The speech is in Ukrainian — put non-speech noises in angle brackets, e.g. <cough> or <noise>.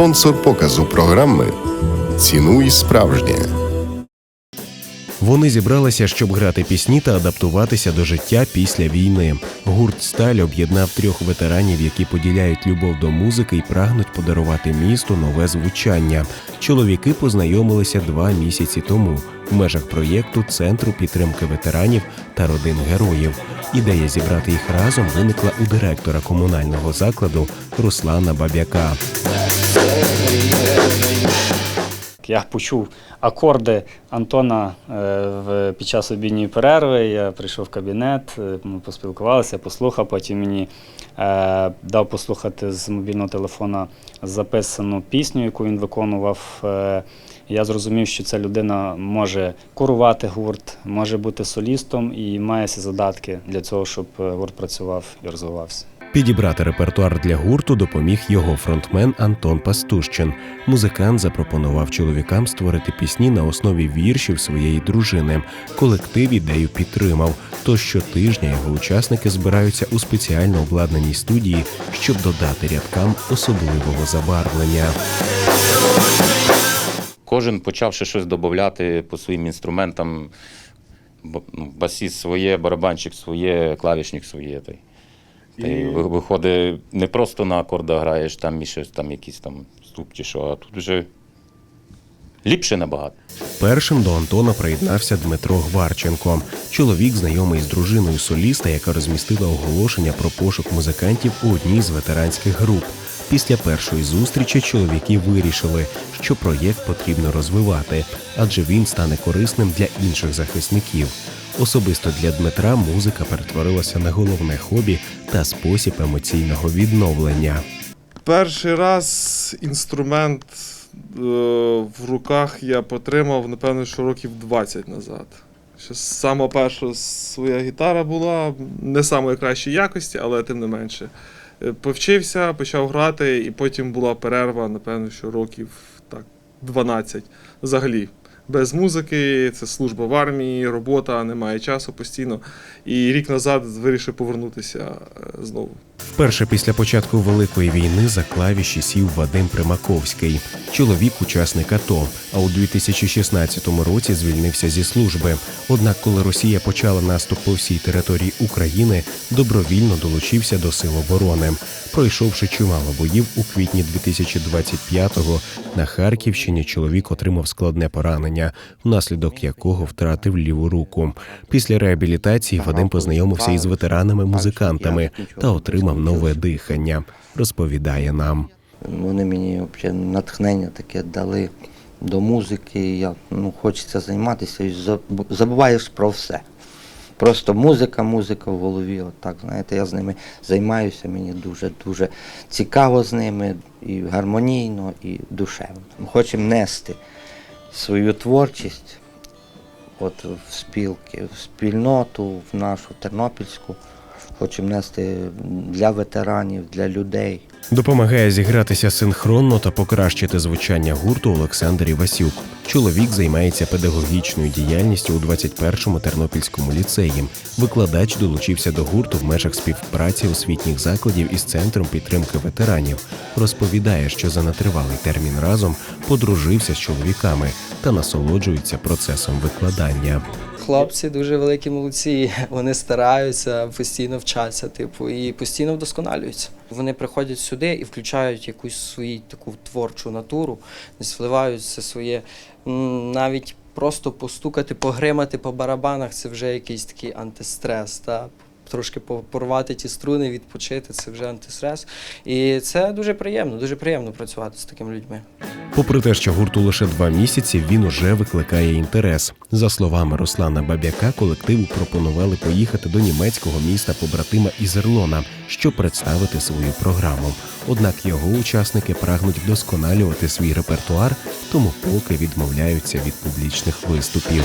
Спонсор показу програми Цінуй справжнє. Вони зібралися, щоб грати пісні та адаптуватися до життя після війни. Гурт Сталь об'єднав трьох ветеранів, які поділяють любов до музики і прагнуть подарувати місту нове звучання. Чоловіки познайомилися два місяці тому в межах проєкту Центру підтримки ветеранів та родин героїв. Ідея зібрати їх разом виникла у директора комунального закладу Руслана Бабяка. Я почув акорди Антона е, під час обідньої перерви. Я прийшов в кабінет, е, ми поспілкувалися, послухав. Потім мені е, дав послухати з мобільного телефона записану пісню, яку він виконував. Я зрозумів, що ця людина може курувати гурт, може бути солістом і має всі задатки для цього, щоб гурт працював і розвивався. Підібрати репертуар для гурту допоміг його фронтмен Антон Пастущин. Музикант запропонував чоловікам створити пісні на основі віршів своєї дружини. Колектив ідею підтримав. Тож щотижня його учасники збираються у спеціально обладнаній студії, щоб додати рядкам особливого забарвлення. Кожен почавши щось додати по своїм інструментам. Ну, Басіст своє, барабанщик своє, клавішник своє. Ви- виходить, не просто на акордах граєш, там і щось там якісь там ступ чи що, а тут вже ліпше набагато. Першим до Антона приєднався Дмитро Гварченко. Чоловік знайомий з дружиною соліста, яка розмістила оголошення про пошук музикантів у одній з ветеранських груп. Після першої зустрічі чоловіки вирішили, що проєкт потрібно розвивати, адже він стане корисним для інших захисників. Особисто для Дмитра музика перетворилася на головне хобі та спосіб емоційного відновлення. Перший раз інструмент е, в руках я потримав, напевно, що років 20 назад. Ще сама перша своя гітара була не самої кращої якості, але тим не менше. Е, Повчився, почав грати, і потім була перерва, напевно, що років так, 12 взагалі. Без музики, це служба в армії, робота, немає часу постійно. І рік назад вирішив повернутися е, знову. Вперше після початку Великої війни за клавіші сів Вадим Примаковський. Чоловік учасник АТО, а у 2016 році звільнився зі служби. Однак, коли Росія почала наступ по всій території України, добровільно долучився до сил оборони. Пройшовши чимало боїв у квітні 2025-го на Харківщині, чоловік отримав складне поранення, внаслідок якого втратив ліву руку. Після реабілітації Вадим познайомився із ветеранами-музикантами та отримав нове дихання. Розповідає нам. Вони мені взагалі натхнення таке дали до музики. Я, ну, хочеться займатися і забуваєш про все. Просто музика, музика в голові. От знаєте, я з ними займаюся, мені дуже-дуже цікаво з ними, і гармонійно, і душевно. Хочемо нести свою творчість от, в спілки, в спільноту, в нашу тернопільську. Хочемо нести для ветеранів, для людей. Допомагає зігратися синхронно та покращити звучання гурту Олександр Івасюк. Чоловік займається педагогічною діяльністю у 21-му тернопільському ліцеї. Викладач долучився до гурту в межах співпраці освітніх закладів із центром підтримки ветеранів. Розповідає, що за нетривалий термін разом подружився з чоловіками та насолоджується процесом викладання. Хлопці дуже великі молодці. <laughs> Вони стараються, постійно вчаться, типу, і постійно вдосконалюються. Вони приходять сюди і включають якусь свою таку творчу натуру, десь вливають своє навіть просто постукати, погримати по барабанах це вже якийсь такий антистрес. Та? Трошки порвати ті струни, відпочити це вже антистрес. І це дуже приємно, дуже приємно працювати з такими людьми. Попри те, що гурту лише два місяці, він уже викликає інтерес. За словами Руслана Бабяка, колективу пропонували поїхати до німецького міста побратима Ізерлона, щоб представити свою програму. Однак його учасники прагнуть вдосконалювати свій репертуар, тому поки відмовляються від публічних виступів.